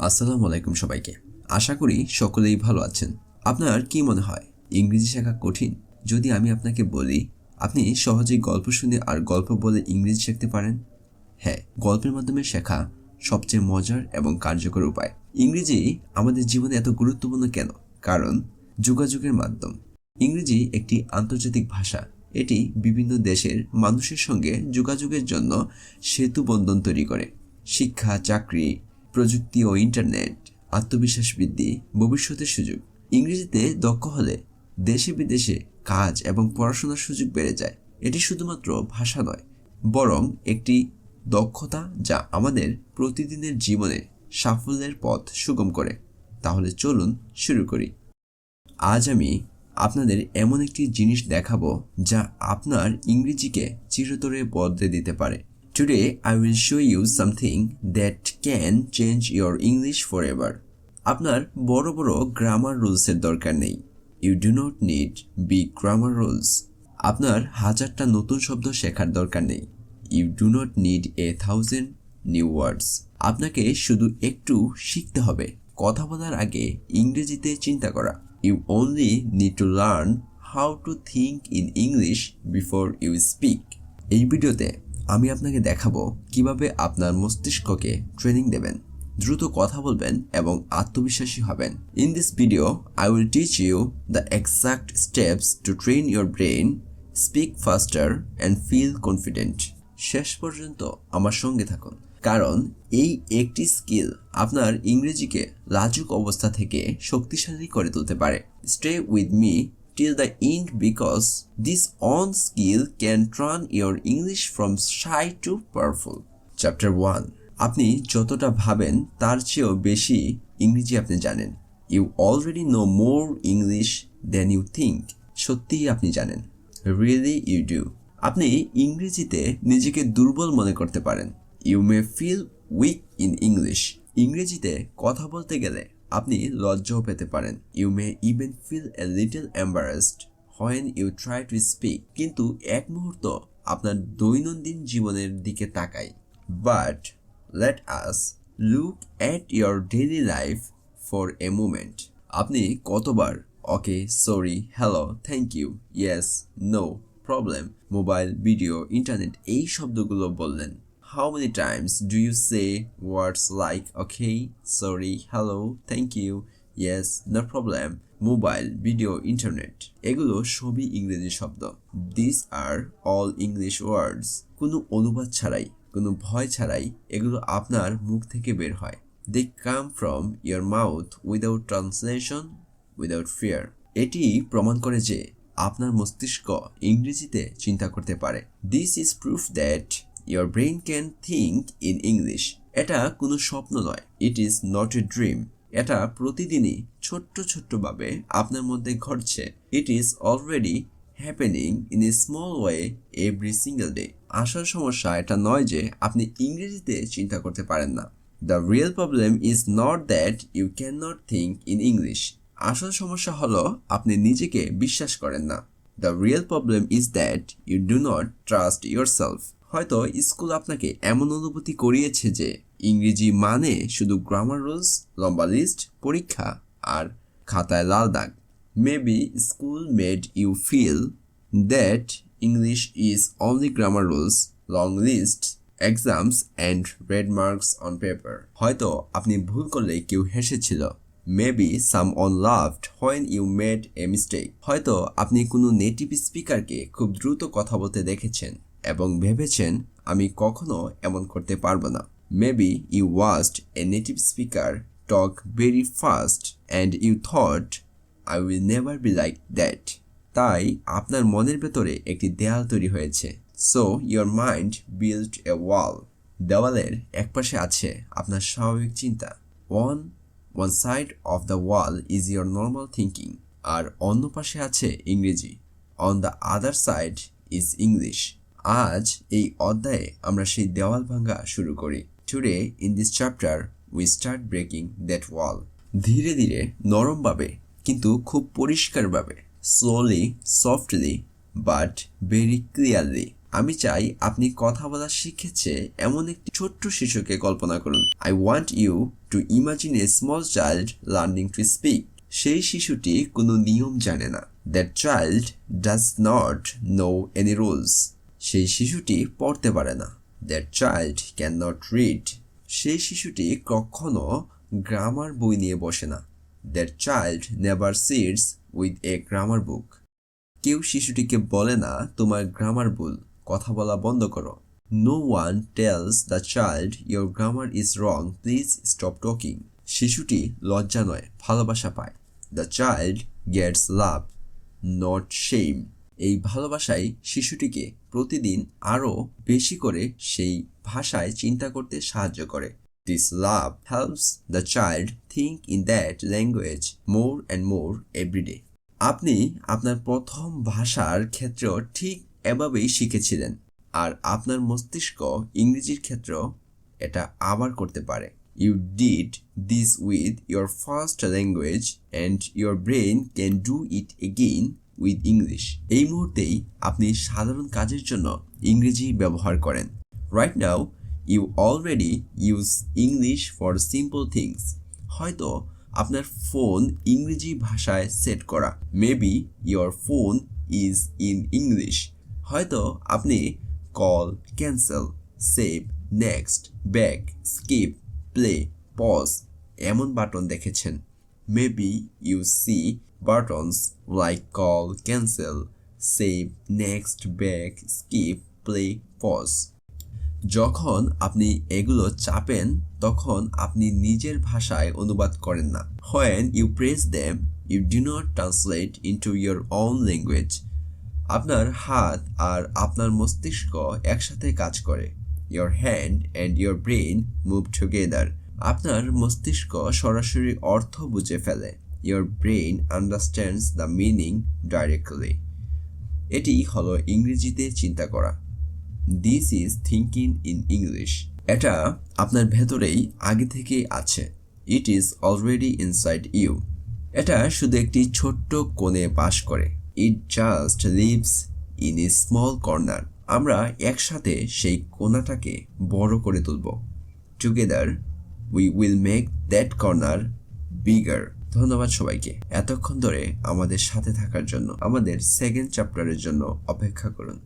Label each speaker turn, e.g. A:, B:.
A: আসসালামু আলাইকুম সবাইকে। আশা করি সকলেই ভালো আছেন। আপনার কি মনে হয়, ইংরেজি শেখা কঠিন? যদি আমি আপনাকে বলি, আপনি সহজেই গল্প শুনে আর গল্প বলে ইংরেজি শিখতে পারেন? হ্যাঁ গল্পের মাধ্যমে শেখা সবচেয়ে মজার এবং কার্যকর উপায়। ইংরেজি আমাদের জীবনে এত গুরুত্বপূর্ণ কেন? কারণ, যোগাযোগের মাধ্যম। ইংরেজি একটি আন্তর্জাতিক ভাষা। এটি বিভিন্ন দেশের মানুষের সঙ্গে যোগাযোগের জন্য সেতু বন্ধন তৈরি করে। শিক্ষা, চাকরি প্রযুক্তি ও ইন্টারনেট, আত্মবিশ্বাস বৃদ্ধি, ভবিষ্যতের সুযোগ। ইংরেজিতে দক্ষ হলে দেশে বিদেশে কাজ এবং পড়াশোনার সুযোগ বেড়ে যায়। এটি শুধুমাত্র ভাষা নয়, বরং একটি দক্ষতা যা আমাদের প্রতিদিনের জীবনে সাফল্যের পথ সুগম করে। তাহলে চলুন শুরু করি। আজ আমি আপনাদের এমন একটি জিনিস দেখাবো যা আপনার ইংরেজিকে চিরতরে বদলে দিতে পারে। I will show you something that can change your English forever আপনার বড় বড় গ্রামার রুলসের দরকার নেই। You do not need big grammar rules আপনার হাজারটা নতুন শব্দ শেখার দরকার নেই। You do not need a thousand new words আপনাকে শুধু একটু শিখতে হবে। কথা বলার আগে ইংরেজিতে চিন্তা করা। You only need to learn how to think in English before you speak এই ভিডিওতে আমি আপনাকে দেখাবো কীভাবে আপনার মস্তিষ্ককে ট্রেনিং দেবেন। দ্রুত কথা বলবেন এবং আত্মবিশ্বাসী হবেন। In this video I will teach you the exact steps to train your brain speak faster and feel confident শেষ পর্যন্ত আমার সঙ্গে থাকুন, কারণ এই একটি স্কিল আপনার ইংরেজিকে লাজুক অবস্থা থেকে শক্তিশালী করে তুলতে পারে। Stay with me till the end because this on skill can turn your English from shy to powerful. Chapter 1 আপনি যতটা ভাবেন, তার চেয়েও বেশি ইংরেজি আপনি জানেন। You already know more English than you think সত্যিই আপনি জানেন। রিয়েলি ইউ ডু আপনি ইংরেজিতে নিজেকে দুর্বল মনে করতে পারেন। You may feel weak in English ইংরেজিতে কথা বলতে গেলে আপনি লজ্জাও পেতে পারেন। You may even feel a little embarrassed when you try to speak কিন্তু এক মুহূর্ত আপনার দৈনন্দিন জীবনের দিকে তাকাই। But let us look at your daily life for a moment আপনি কতবার okay sorry hello thank you yes no problem mobile video internet এই শব্দগুলো বললেন। How many times do you say words like okay, sorry, hello, thank you, yes, no problem, mobile video internet এগুলো সবই ইংরেজি শব্দ। This are all English words কোনো অনুবাদ ছাড়াই কোনো ভয় ছাড়াই এগুলো আপনার মুখ থেকে বের হয়। They come from your mouth without translation without fear এটি প্রমাণ করে যে আপনার মস্তিষ্ক ইংরেজিতে চিন্তা করতে পারে। This is proof that your brain can think in English এটা কোনো স্বপ্ন নয়। It is not a dream এটা প্রতিদিনই ছোট্ট ছোট্টভাবে আপনার মধ্যে ঘটছে। It is already happening in a small way every single day আসল সমস্যা এটা নয় যে আপনি ইংরেজিতে চিন্তা করতে পারেন না। The real problem is not that you can not think in English আসল সমস্যা হলো আপনি নিজেকে বিশ্বাস করেন না। The real problem is that you do not trust yourself হয়তো স্কুল আপনাকে এমন অনুভূতি করিয়েছে যে ইংরেজি মানে শুধু গ্রামার রুলস লম্বা লিস্ট পরীক্ষা আর খাতায় লাল দাগ। Maybe school made you feel that English is only grammar rules long list exams and red marks on paper হয়তো আপনি ভুল করলে কেউ হেসেছিল। Maybe someone laughed when you made a mistake হয়তো আপনি কোনো নেটিভ স্পিকারকে খুব দ্রুত কথা বলতে দেখেছেন। এবং ভেবেছেন আমি কখনো এমন করতে পারব না। Maybe you watched a native speaker talk very fast and you thought I will never be like that তাই আপনার মনের ভেতরে একটি দেয়াল তৈরি হয়েছে। So your mind build a wall দেওয়ালের একপাশে আছে আপনার স্বাভাবিক চিন্তা। One one side of the wall is your normal thinking আর অন্য পাশে আছে ইংরেজি। On the other side is English আজ এই অধ্যায়ে আমরা সেই দেওয়াল ভাঙ্গা শুরু করি। Today in this chapter we start breaking that wall ধীরে ধীরে নরমভাবে, কিন্তু খুব পরিষ্কারভাবে slowly softly but very clearly আমি চাই আপনি কথা বলা শিখেছে এমন একটি ছোট্ট শিশুকে কল্পনা করুন। I want you to imagine a small child learning to speak সেই শিশুটি কোনো নিয়ম জানে না। That child does not know any rules সেই শিশুটি পড়তে পারে না। That child can not read সেই শিশুটি কখনো গ্রামার বই নিয়ে বসে না। That child never sits with a grammar book কেউ শিশুটিকে বলে না, তোমার গ্রামার ভুল। কথা বলা বন্ধ করো। No one tells the child your grammar is wrong please stop talking শিশুটি লজ্জা নয়, ভালোবাসা পায়। The child gets love not shame এই ভালোবাসাই শিশুটিকে প্রতিদিন আরও বেশি করে সেই ভাষায় চিন্তা করতে সাহায্য করে। This love helps the child think in that language more and more every day আপনি আপনার প্রথম ভাষার ক্ষেত্রেও ঠিক এভাবেই শিখেছিলেন, আর আপনার মস্তিষ্ক ইংরেজির ক্ষেত্রেও এটা আবার করতে পারে। You did this with your first language and your brain can do it again with English এই মুহূর্তেই আপনি সাধারণ কাজের জন্য ইংরেজি ব্যবহার করেন। Right now you already use English for simple things হয়তো আপনার ফোন ইংরেজি ভাষায় সেট করা। Maybe your phone is in English হয়তো আপনি call cancel save next back skip play pause এমন বাটন দেখেছেন। Maybe you see buttons like call cancel save next back skip play pause যখন আপনি এগুলো চাপেন, তখন আপনি নিজের ভাষায় অনুবাদ করেন না। When you press them you do not translate into your own language আপনার হাত আর আপনার মস্তিষ্ক একসাথে কাজ করে। Your hand and your brain move together আপনার মস্তিষ্ক সরাসরি অর্থ বুঝে ফেলে। Your brain understands the meaning directly এটি হলো ইংরেজিতে চিন্তা করা। This is thinking in English এটা আপনার ভেতরেই আগে থেকেই আছে। It is already inside you এটা শুধু একটি ছোট্ট কোণে বাস করে। It just lives in a small corner আমরা একসাথে সেই কোণাটাকে বড় করে তুলব। Together we will make that corner bigger ধন্যবাদ সবাইকে। এতক্ষণ ধরে আমাদের সাথে থাকার জন্য আমাদের সেকেন্ড চ্যাপ্টারের জন্য অপেক্ষা করুন।